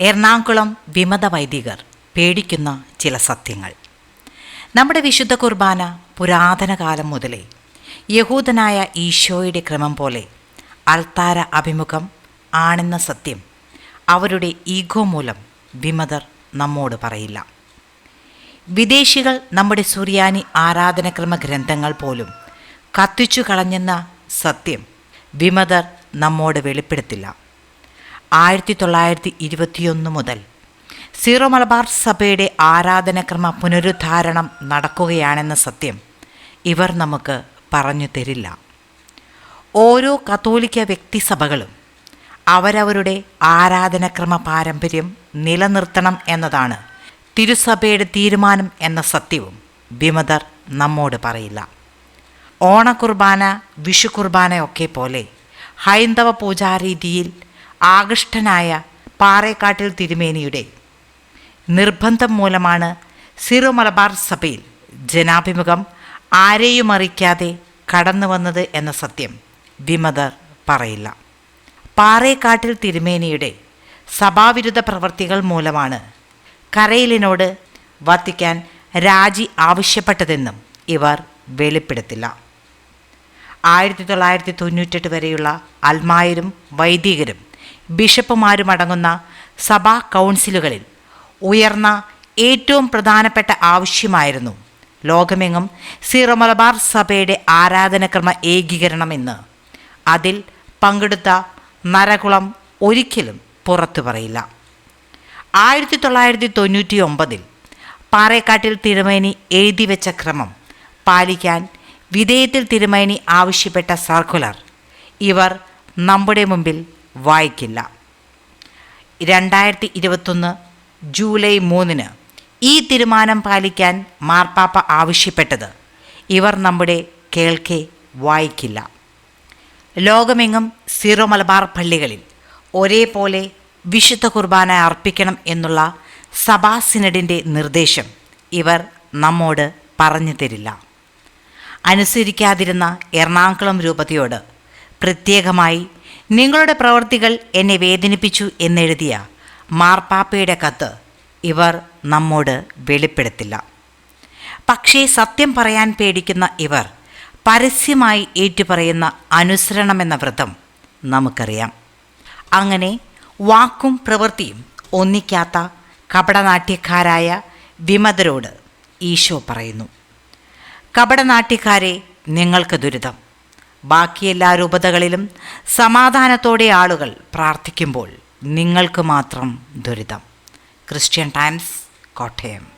എറണാകുളം വിമത വൈദികർ പേടിക്കുന്ന ചില സത്യങ്ങൾ. നമ്മുടെ വിശുദ്ധ കുർബാന പുരാതന കാലം മുതലേ യഹൂദനായ ഈശോയുടെ ക്രമം പോലെ അൾത്താര അഭിമുഖം ആണെന്ന സത്യം അവരുടെ ഈഗോ മൂലം വിമതർ നമ്മോട് പറയില്ല. വിദേശികൾ നമ്മുടെ സുറിയാനി ആരാധനക്രമ ഗ്രന്ഥങ്ങൾ പോലും കത്തിച്ചു കളഞ്ഞെന്ന സത്യം വിമതർ നമ്മോട് വെളിപ്പെടുത്തില്ല. ആയിരത്തി തൊള്ളായിരത്തി ഇരുപത്തിയൊന്ന് മുതൽ സീറോ മലബാർ സഭയുടെ ആരാധനക്രമ പുനരുദ്ധാരണം നടക്കുകയാണെന്ന സത്യം ഇവർ നമുക്ക് പറഞ്ഞു തരില്ല. ഓരോ കത്തോലിക്ക വ്യക്തിസഭകളും അവരവരുടെ ആരാധനക്രമ പാരമ്പര്യം നിലനിർത്തണം എന്നതാണ് തിരുസഭയുടെ തീരുമാനം എന്ന സത്യവും വിമതർ നമ്മോട് പറയില്ല. ഓണക്കുർബാന വിഷു കുർബാനയൊക്കെ പോലെ ഹൈന്ദവ പൂജാരീതിയിൽ ആകൃഷ്ടനായ പാറേക്കാട്ടിൽ തിരുമേനിയുടെ. നിർബന്ധം മൂലമാണ് സിറോ മലബാർ സഭയിൽ ജനാഭിമുഖം ആരെയും അറിയിക്കാതെ കടന്നു വന്നത് എന്ന സത്യം വിമതർ പറയില്ല. പാറേക്കാട്ടിൽ തിരുമേനിയുടെ സഭാവിരുദ്ധ പ്രവൃത്തികൾ മൂലമാണ് കരയിലിനോട് വത്തിക്കാൻ രാജി ആവശ്യപ്പെട്ടതെന്നും ഇവർ വെളിപ്പെടുത്തില്ല. ആയിരത്തി തൊള്ളായിരത്തി തൊണ്ണൂറ്റെട്ട് വരെയുള്ള അൽമായരും വൈദികരും ബിഷപ്പുമാരും അടങ്ങുന്ന സഭാ കൗൺസിലുകളിൽ ഉയർന്ന ഏറ്റവും പ്രധാനപ്പെട്ട ആവശ്യമായിരുന്നു ലോകമെങ്ങും സീറോ മലബാർ സഭയുടെ ആരാധനക്രമ ഏകീകരണമെന്ന്. അതിൽ പങ്കെടുത്ത നരകുളം ഒരിക്കലും പുറത്തു പറയില്ല. ആയിരത്തി തൊള്ളായിരത്തി തൊണ്ണൂറ്റി ഒമ്പതിൽ പാറേക്കാട്ടിൽ തിരുമേനി എഴുതി വെച്ച ക്രമം പാലിക്കാൻ വിധേയത്തിൽ തിരുമേനി ആവശ്യപ്പെട്ട സർക്കുലർ. ഇവർ നമ്മുടെ മുമ്പിൽ വായിക്കില്ല. രണ്ടായിരത്തി ഇരുപത്തൊന്ന് ജൂലൈ മൂന്നിന് ഈ തീരുമാനം പാലിക്കാൻ മാർപ്പാപ്പ ആവശ്യപ്പെട്ടത് ഇവർ നമ്മുടെ കേൾക്കെ വായിക്കില്ല. ലോകമെങ്ങും സീറോ മലബാർ പള്ളികളിൽ ഒരേപോലെ വിശുദ്ധ കുർബാന അർപ്പിക്കണം എന്നുള്ള സഭാ സിനഡിന്റെ നിർദ്ദേശം ഇവർ നമ്മോട് പറഞ്ഞു തരില്ല. അനുസരിക്കാതിരുന്ന എറണാകുളം രൂപതയോട് പ്രത്യേകമായി നിങ്ങളുടെ പ്രവർത്തികൾ എന്നെ വേദനിപ്പിച്ചു എന്നെഴുതിയ മാർപ്പാപ്പയുടെ കത്ത് ഇവർ നമ്മോട് വെളിപ്പെടുത്തില്ല. പക്ഷേ സത്യം പറയാൻ പേടിക്കുന്ന ഇവർ പരസ്യമായി ഏറ്റുപറയുന്ന അനുസരണമെന്ന വ്രതം നമുക്കറിയാം. അങ്ങനെ വാക്കും പ്രവൃത്തിയും ഒന്നിക്കാത്ത കപടനാട്യക്കാരായ വിമതരോട് ഈശോ പറയുന്നു. കപടനാട്യക്കാരെ നിങ്ങൾക്ക് ദുരിതം. ബാക്കി എല്ലാ രൂപതകളിലും സമാധാനത്തോടെ ആളുകൾ പ്രാർത്ഥിക്കുമ്പോൾ നിങ്ങൾക്ക് മാത്രം ദുരിതം. Christian Times Kottayam.